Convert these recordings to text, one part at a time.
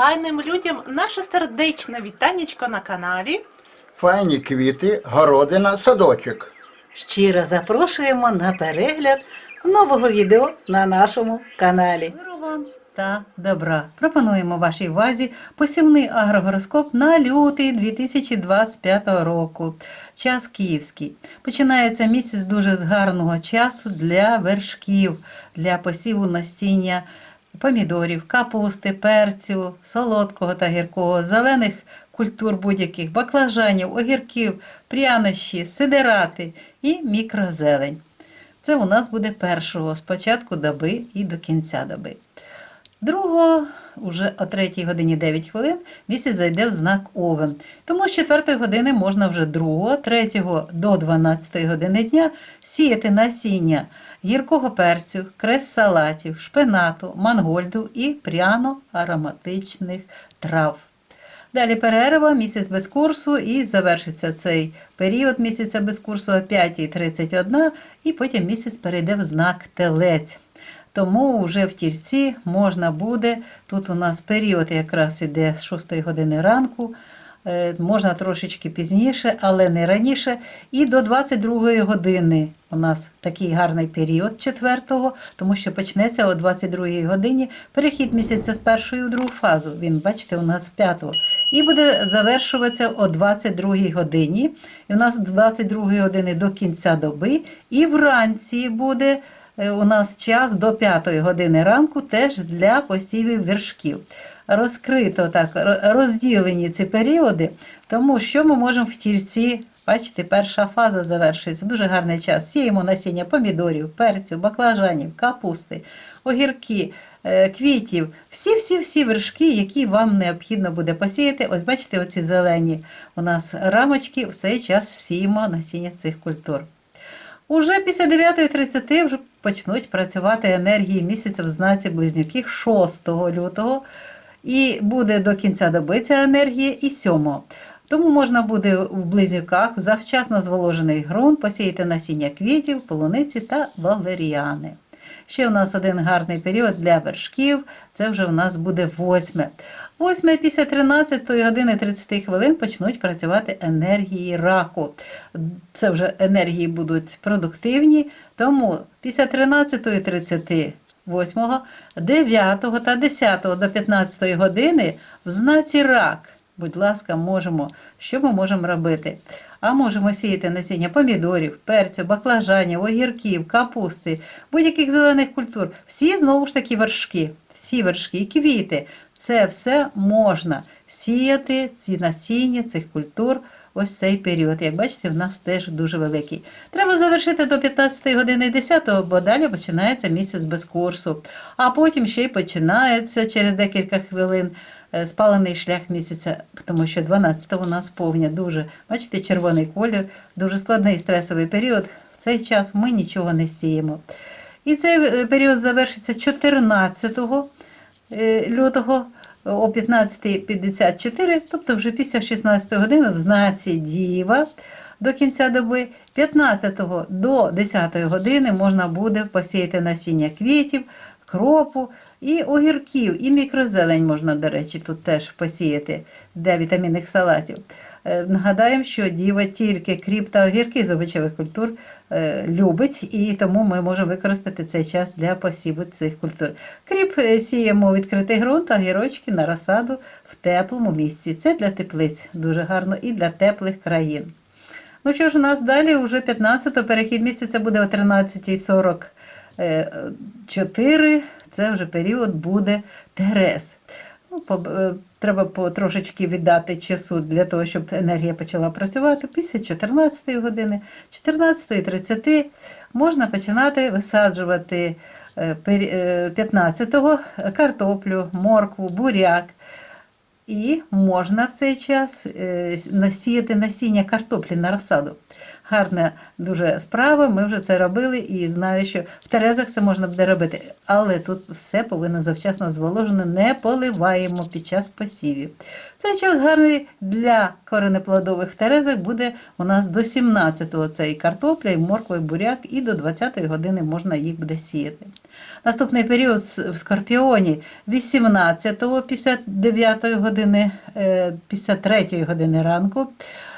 файним людям наше сердечне вітанечко на каналі. Файні квіти, городина, садочок. Щиро запрошуємо на перегляд нового відео на нашому каналі. Миру вам та добра. Пропонуємо вашій увазі посівний агрогороскоп на лютий 2025 року. Час київський. Починається місяць дуже з гарного часу для вершків, для посіву насіння помідорів, капусти, перцю, солодкого та гіркого, зелених культур будь-яких, баклажанів, огірків, прянощі, сидерати і мікрозелень. Це у нас буде першого з початку доби і до кінця доби. Другого, уже о 3 годині 9 хвилин, місяць зайде в знак Овен. Тому з 4 години можна вже 2, 3 до 12 години дня сіяти насіння гіркого перцю, крес салатів, шпинату, мангольду і пряно-ароматичних трав. Далі перерва, місяць без курсу, і завершиться цей період місяця без курсу о 5.31, і потім місяць перейде в знак телець. Тому вже в тірці можна буде, тут у нас період якраз іде з 6 години ранку, е, можна трошечки пізніше, але не раніше. І до 22 години у нас такий гарний період 4, тому що почнеться о 22 годині перехід місяця з першої у другу фазу. Він, бачите, у нас 5 і буде завершуватися о 22 годині. І у нас з 22 години до кінця доби, і вранці буде у нас час до 5 години ранку теж для посівів вершків. Розкрито так, розділені ці періоди, тому що ми можемо в тільці. Бачите, перша фаза завершується. Дуже гарний час. Сіємо насіння помідорів, перцю, баклажанів, капусти, огірки, е, квітів, всі-всі-всі вершки, які вам необхідно буде посіяти. Ось бачите, оці зелені у нас рамочки, в цей час сіємо насіння цих культур. Уже після 9.30 вже почнуть працювати енергії місяця в знаці близнюки 6 лютого. І буде до кінця доби ця енергія і 7. Тому можна буде в близнюках завчасно зволожений ґрунт посіяти насіння квітів, полуниці та валеріани. Ще у нас один гарний період для вершків. Це вже у нас буде восьме. Восьме після 13 години 30 хвилин почнуть працювати енергії раку. Це вже енергії будуть продуктивні, тому після 13.30 8, 9 та 10 до 15 години в знаці рак. Будь ласка, можемо. Що ми можемо робити? А можемо сіяти насіння помідорів, перцю, баклажанів, огірків, капусти, будь-яких зелених культур. Всі знову ж таки вершки, всі вершки, квіти. Це все можна сіяти, ці насіння цих культур. Ось цей період. Як бачите, в нас теж дуже великий. Треба завершити до 15 години 10, бо далі починається місяць без курсу. А потім ще й починається через декілька хвилин е, спалений шлях місяця, тому що 12 у нас повня дуже. Бачите, червоний колір, дуже складний стресовий період. В цей час ми нічого не сіємо. І цей е, період завершиться 14 е, лютого о 15.54, тобто вже після 16 години в знаці Діва до кінця доби, 15 до 10 години можна буде посіяти насіння квітів, кропу і огірків, і мікрозелень можна, до речі, тут теж посіяти для вітамінних салатів. Е, Нагадаємо, що діва тільки кріп та огірки з овочевих культур е, любить, і тому ми можемо використати цей час для посіву цих культур. Кріп е, сіємо у відкритий ґрунт, а гірочки на розсаду в теплому місці. Це для теплиць дуже гарно і для теплих країн. Ну що ж, у нас далі вже 15-го перехід місяця буде о 13.44. Це вже період буде Терес. Ну, е, треба трошечки віддати часу для того, щоб енергія почала працювати. Після 14 години, 14.30 можна починати висаджувати е, пері- е, 15-го картоплю, моркву, буряк. І можна в цей час е, насіяти насіння картоплі на розсаду. Гарна дуже справа, ми вже це робили і знаю, що в Терезах це можна буде робити. Але тут все повинно завчасно зволожено, не поливаємо під час посівів. Цей час гарний для коренеплодових в Терезах буде у нас до 17-го. Це і картопля, і морква, і буряк, і до 20-ї години можна їх буде сіяти. Наступний період в Скорпіоні. 18-го, 59 години, е, 53 години ранку,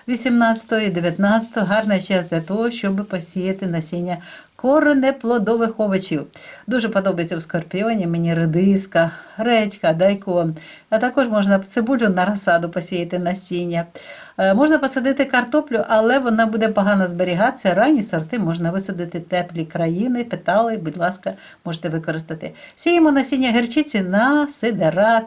18 і 19 гарний час для того, щоб посіяти насіння коренеплодових овочів. Дуже подобається в скорпіоні мені редиска, редька, дайкон. А також можна цибулю на розсаду посіяти насіння. Е, Можна посадити картоплю, але вона буде погано зберігатися. Ранні сорти можна висадити теплі країни, петали, будь ласка, можете використати. Сіємо насіння герчиці на сидерат.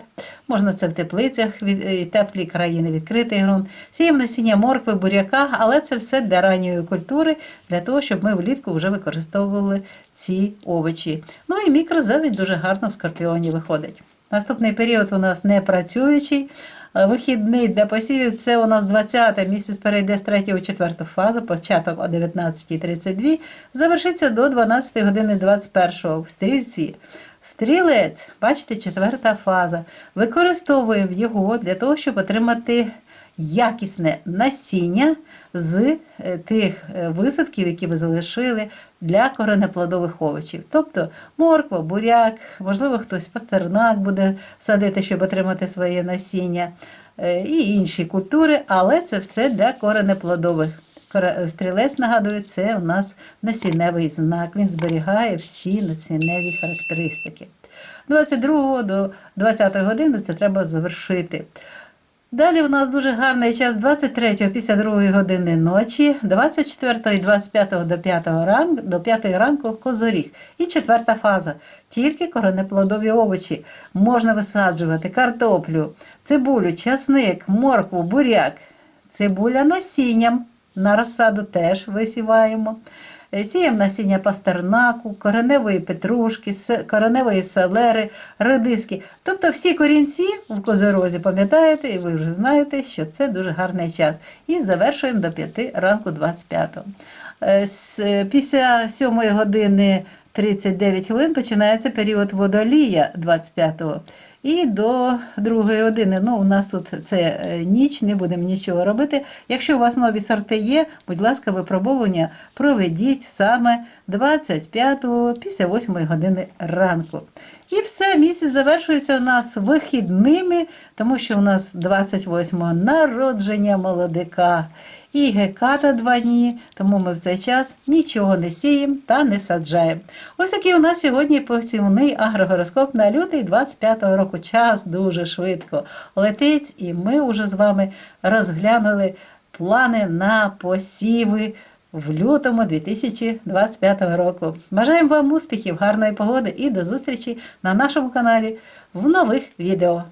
Можна це в теплицях, від, е, теплі країни, відкритий ґрунт. Сіємо насіння моркви, буряка, але це все для ранньої культури, для того, щоб ми влітку вже використовували ці овочі. Ну і мікрозелень дуже гарно в скорпіоні виходить. Наступний період у нас не працюючий. Е, Вихідний для посівів це у нас 20 місяць перейде з 3 у 4 фазу, початок о 19.32, завершиться до 12 години 21 в стрільці. Стрілець, бачите, четверта фаза. Використовуємо його для того, щоб отримати якісне насіння з е, тих е, висадків, які ви залишили для коренеплодових овочів. Тобто морква, буряк, можливо, хтось пастернак буде садити, щоб отримати своє насіння, е, і інші культури, але це все для коренеплодових. Стрілець, нагадую, це у нас насінневий знак. Він зберігає всі насінневі характеристики. 22 до 20 години це треба завершити. Далі у нас дуже гарний час 23 після 2 години ночі, 24 і 25 до 5 ранку, до 5 ранку козоріг. І четверта фаза. Тільки коренеплодові овочі. Можна висаджувати картоплю, цибулю, часник, моркву, буряк, цибуля насінням. На розсаду теж висіваємо. Сіємо насіння пастернаку, кореневої петрушки, кореневої селери, редиски. Тобто всі корінці в козорозі, пам'ятаєте, і ви вже знаєте, що це дуже гарний час. І завершуємо до 5 ранку 25-го. Е, с- е, Після 7 години 39 хвилин починається період водолія 25-го. І до другої години. Ну, у нас тут це е, ніч, не будемо нічого робити. Якщо у вас нові сорти є, будь ласка, випробовування проведіть саме 25-го після 8 години ранку. І все, місяць завершується у нас вихідними, тому що у нас 28-го народження молодика і геката два дні, тому ми в цей час нічого не сіємо та не саджаємо. Ось такий у нас сьогодні посівний агрогороскоп на лютий 25-го року. Час дуже швидко летить, і ми вже з вами розглянули плани на посіви в лютому 2025 року. Бажаємо вам успіхів, гарної погоди і до зустрічі на нашому каналі в нових відео.